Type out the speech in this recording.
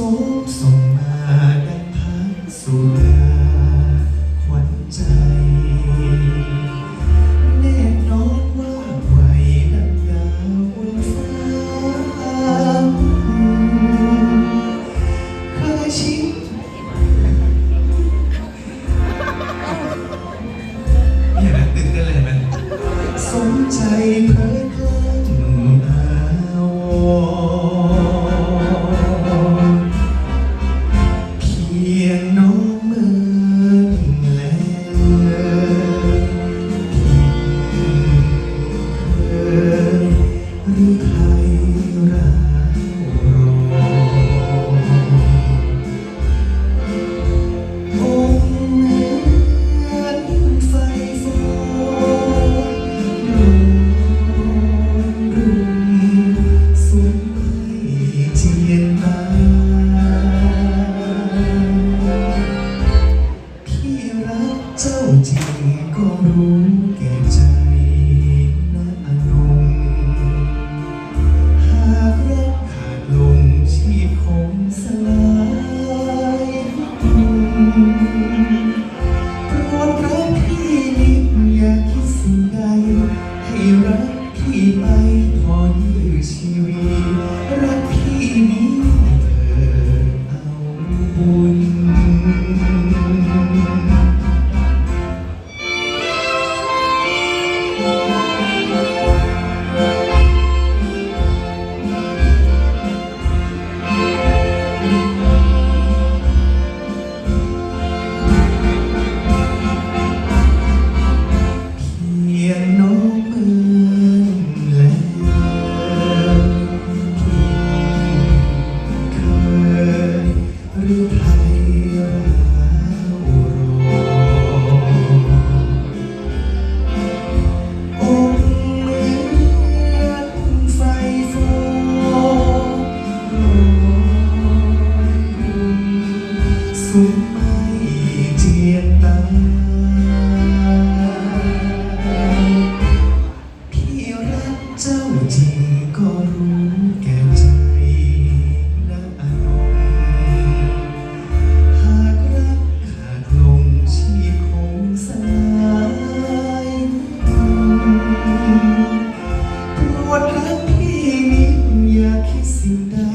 สูงส่งมาดังพังสุดาขวัญใจ แน่นอนว่าไหวนักดาวบนฟ้าเคยชินสมใจเพ้อ โปรดรักพี่นิดอย่าคิดสิ่งใด ให้รักพี่ไปพอยื้อชีวิต รักพี่นี้เ You.